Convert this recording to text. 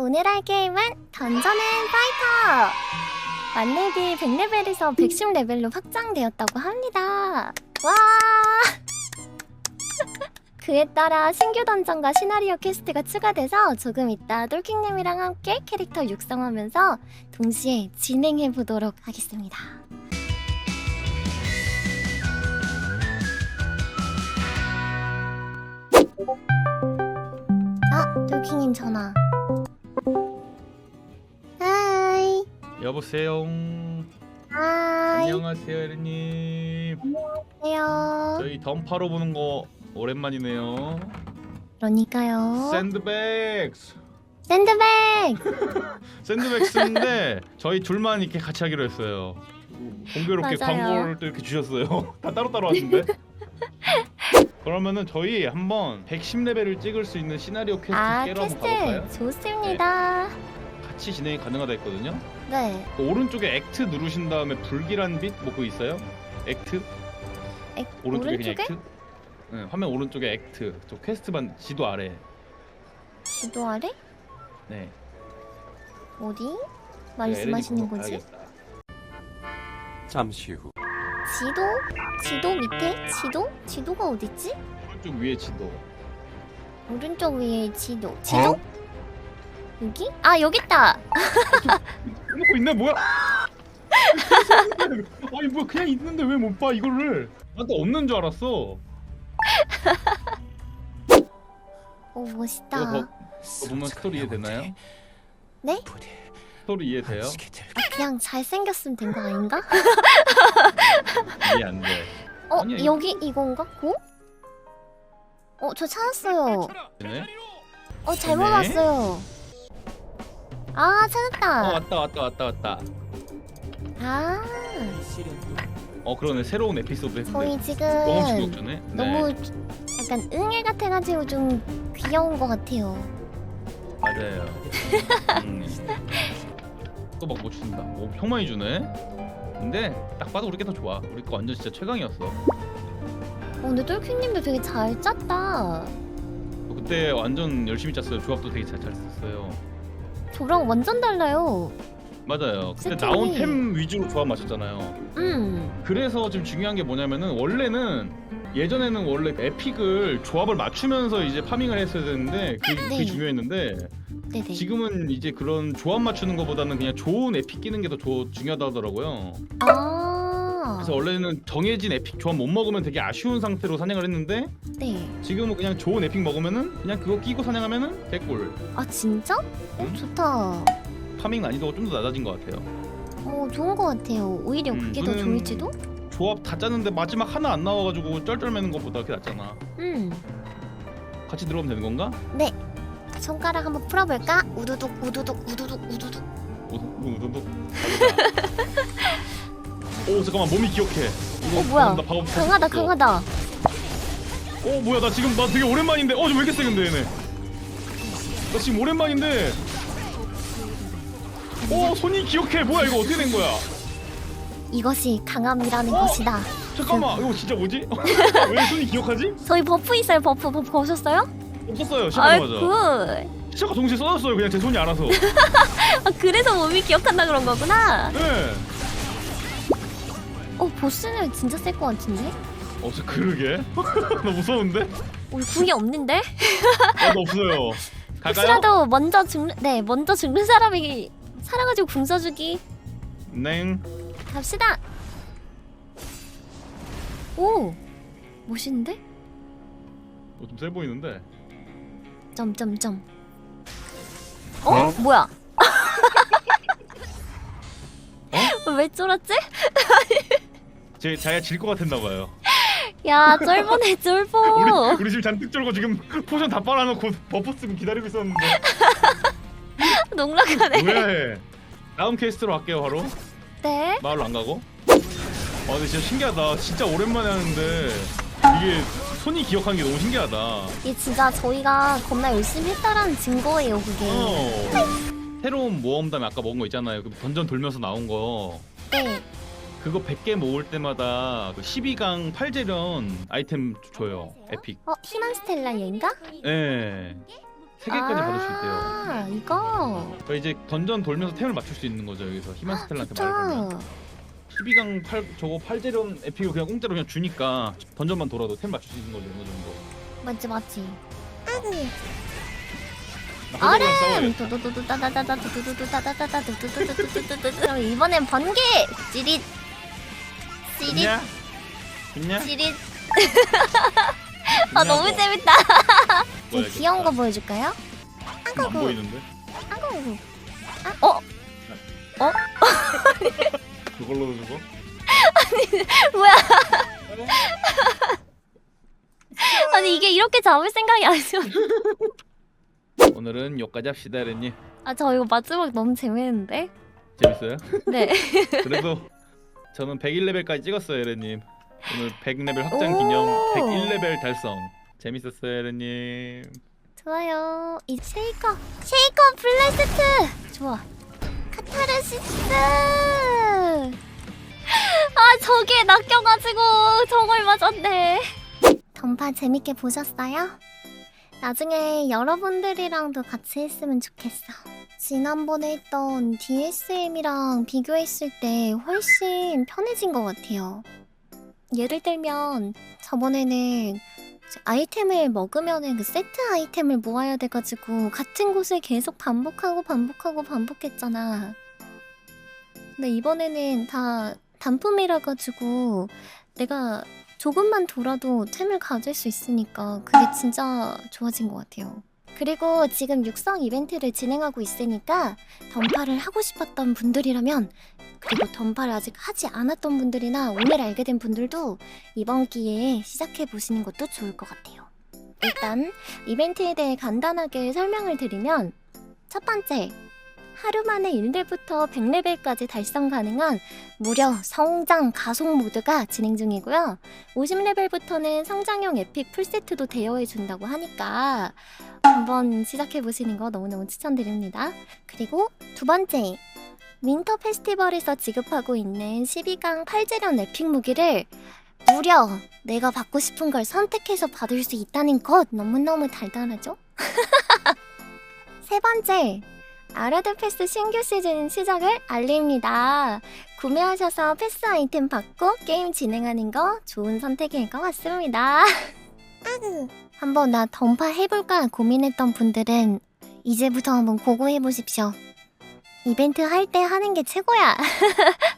오늘 할 게임은 던전앤 파이터! 만렙이 100레벨에서 110레벨로 확장되었다고 합니다. 와! 그에 따라 신규 던전과 시나리오 퀘스트가 추가돼서 조금 이따 똘킹님이랑 함께 캐릭터 육성하면서 동시에 진행해 보도록 하겠습니다. 아, 똘킹님 전화. 여보세요. 하이. 안녕하세요, 에르님. 안녕하세요. 저희 던파로 보는 거 오랜만이네요. 그러니까요. 샌드백스. 샌드백. 샌드백스인데 저희 둘만 이렇게 같이 하기로 했어요. 공교롭게 맞아요. 광고를 또 이렇게 주셨어요. 다 따로따로 왔는데. 그러면은 저희 한번 110레벨을 찍을 수 있는 시나리오 퀘스트 아, 깨러 한번 가볼까요? 퀘스트 좋습니다. 같이 진행이 가능하다 했거든요. 네. 그 오른쪽에 액트 누르신 다음에 불길한 빛 뭐 그거 있어요? 액트? 액, 오른쪽에, 오른쪽에? 그냥 액트? 네, 화면 오른쪽에 액트. 저 퀘스트 반 지도 아래. 지도 아래? 네. 어디? 네, 말씀하시는 거지? 잠시 후 지도? 지도 밑에? 지도? 지도가 어딨지? 오른쪽 위에 지도. 오른쪽 위에 지도. 지도? 여기? 아 여기 있다. 해놓고 있네 뭐야? 아니 뭐야 그냥 있는데 왜 못 봐 이거를? 나도 없는 줄 알았어. 오 멋있다. 이거 뭐- 그거 보면 스토리 이해되나요? 네? 스토리 이해돼요? 아, 그냥 잘 생겼으면 된 거 아닌가? 이해 안 돼. 어 아니야, 여기 이건가? 고? 어저 찾았어요. 네? 어 잘못 네. 왔어요. 아 어 찾았다. 왔다 왔다 왔다 왔다. 아 어 그러네 새로운 에피소드 했네. 저희 지금 너무 중독 전에. 너무 약간 응애 같아가지고 좀 귀여운 것 같아요. 맞아요. 음. 또막 뭐 준다. 오, 형 많이 주네. 근데 딱 봐도 우리 게 더 좋아. 우리 거 완전 진짜 최강이었어. 어, 근데 똘킹님도 되게 잘 짰다. 그때 완전 열심히 짰어요. 조합도 되게 잘 짰었어요. 저랑 완전 달라요. 맞아요. 그때 세팅이- 나온 템 위주로 조합 맞췄잖아요. 음. 그래서 지금 중요한 게 뭐냐면은 원래는 예전에는 원래 에픽을 조합을 맞추면서 이제 파밍을 했어야 되는데 그게, 그게 네. 중요했는데 네네. 지금은 이제 그런 조합 맞추는 것보다는 그냥 좋은 에픽 끼는 게 더 중요하다 하더라고요. 아. 그래서 원래는 정해진 에픽 조합 못 먹으면 되게 아쉬운 상태로 사냥을 했는데 네. 지금은 그냥 좋은 에픽 먹으면은 그냥 그거 끼고 사냥하면은 개꿀. 아 진짜? 어 음? 좋다. 파밍 난이도가 좀 더 낮아진 것 같아요. 어 좋은 것 같아요. 오히려 음, 그게 더 저는- 좋을지도? 조합 다 짰는데 마지막 하나 안 나와가지고 쩔쩔매는 것보다 그게 낫잖아. 음. 같이 들어가면 되는 건가? 네. 손가락 한번 풀어볼까? 우두둑 우두둑 우두둑 우두둑. 우두둑 오 잠깐만 몸이 기억해 어 뭐야? 나 방금 강하다 쳤어. 강하다. 어 뭐야 나 지금 나 되게 오랜만인데 어왜 이렇게 세 근데 얘네 나 지금 오랜만인데 오 손이 기억해 뭐야 이거 어떻게 된 거야 이것이 강함이라는 어? 것이다. 잠깐만 이거 진짜 뭐지 왜 손이 기억하지 저희 버프 있어요 버프 버프 보셨어요? 없었어요 아이 시작하자마자 굿. 시작과 동시에 써졌어요 그냥 제 손이 알아서 아 그래서 몸이 기억한다 그런 거구나. 네 어 보스는 진짜 셀 것 같은데? 어, 저 그러게. 나 무서운데? 우리 궁이 없는데? 어, 나 없어요. 갈까요? 혹시라도 먼저 죽는 네 먼저 죽는 사람이 살아가지고 궁 써주기 냉. 갑시다. 오 멋있는데? 어, 좀세 보이는데. 점점점. 어? 뭐야? 왜 쫄았지? 제 자기가 질것 같았나 봐요. 야 쫄보네 쫄보. 우리 우리 지금 잔뜩 쫄고 지금 포션 다 빨아놓고 버프 쓰고 기다리고 있었는데. 농락하네. 왜? 다음 퀘스트로 갈게요 바로. 네. 마을로 안 가고. 아 근데 진짜 신기하다. 진짜 오랜만에 하는데 이게 손이 기억하는 게 너무 신기하다. 이게 진짜 저희가 겁나 열심히 했다라는 증거예요 그게. 어. 새로운 모험담에 아까 먹은 거 있잖아요. 그 던전 돌면서 나온 거. 네. 그거 100개 모을 때마다 그 12강 팔재련 아이템 줘요. 에픽. 어 희망 스텔라 얘인가? 예. 세 개까지 받을 수 있대요. 아 이거 그러니까 이제 던전 돌면서 템을 맞출 수 있는 거죠 여기서 희망 스텔라한테 말을 걸면. 좋다 12강 8 저거 8제련 에픽을 그냥 공짜로 그냥 주니까 던전만 돌아도 템 맞출 수 있는 거죠 어느 정도. 맞지 맞지 나 얼음 싸워야겠다. 두두두두 따다다다 두두두두 따다다다 두두두두두두두두 그럼 이번엔 번개 찌릿 좋냐? 좋냐? 찌릿 아 너무 재밌다 제 뭐야, 귀여운 거? 보여줄까요? 안 보이는데? 아이고 아, 어? 그걸로 주고? 뭐야 아니 이게 이렇게 잡을 생각이 아니죠 오늘은 여기까지 합시다 에렌님. 아저 이거 마지막 너무 재밌는데 재밌어요? 네 그래도 저는 101레벨까지 찍었어요 에렌님. 오늘 100레벨 확장 오. 기념 101레벨 달성. 재밌었어요 에렌님. 좋아요. 이 쉐이커, 쉐이커 블레스트 좋아. 카타르시스. 아 저게 낚여가지고 저걸 맞았네. 던파 재밌게 보셨어요? 나중에 여러분들이랑도 같이 했으면 좋겠어. 지난번에 했던 DSM이랑 비교했을 때 훨씬 편해진 것 같아요. 예를 들면 저번에는 아이템을 먹으면은 그 세트 아이템을 모아야 돼가지고 같은 곳을 계속 반복하고 반복하고 반복했잖아. 근데 이번에는 다 단품이라 가지고 내가 조금만 돌아도 템을 가질 수 있으니까 그게 진짜 좋아진 것 같아요. 그리고 지금 육성 이벤트를 진행하고 있으니까 던파를 하고 싶었던 분들이라면 그리고 던파를 아직 하지 않았던 분들이나 오늘 알게 된 분들도 이번 기회에 시작해 보시는 것도 좋을 것 같아요. 일단 이벤트에 대해 간단하게 설명을 드리면 첫 번째, 하루 만에 1레부터 100레벨까지 달성 가능한 무려 성장 가속 모드가 진행 중이고요. 50레벨부터는 성장형 에픽 풀세트도 대여해 준다고 하니까 한번 시작해 보시는 거 너무너무 추천드립니다. 그리고 두 번째, 윈터 페스티벌에서 지급하고 있는 12강 8재련 에픽 무기를 무려 내가 받고 싶은 걸 선택해서 받을 수 있다는 것 너무너무 달달하죠? 세 번째, 아라드 패스 신규 시즌 시작을 알립니다. 구매하셔서 패스 아이템 받고 게임 진행하는 거 좋은 선택일 것 같습니다. 한번 나 던파 해볼까 고민했던 분들은 이제부터 한번 고고해 보십시오. 이벤트 할 때 하는 게 최고야.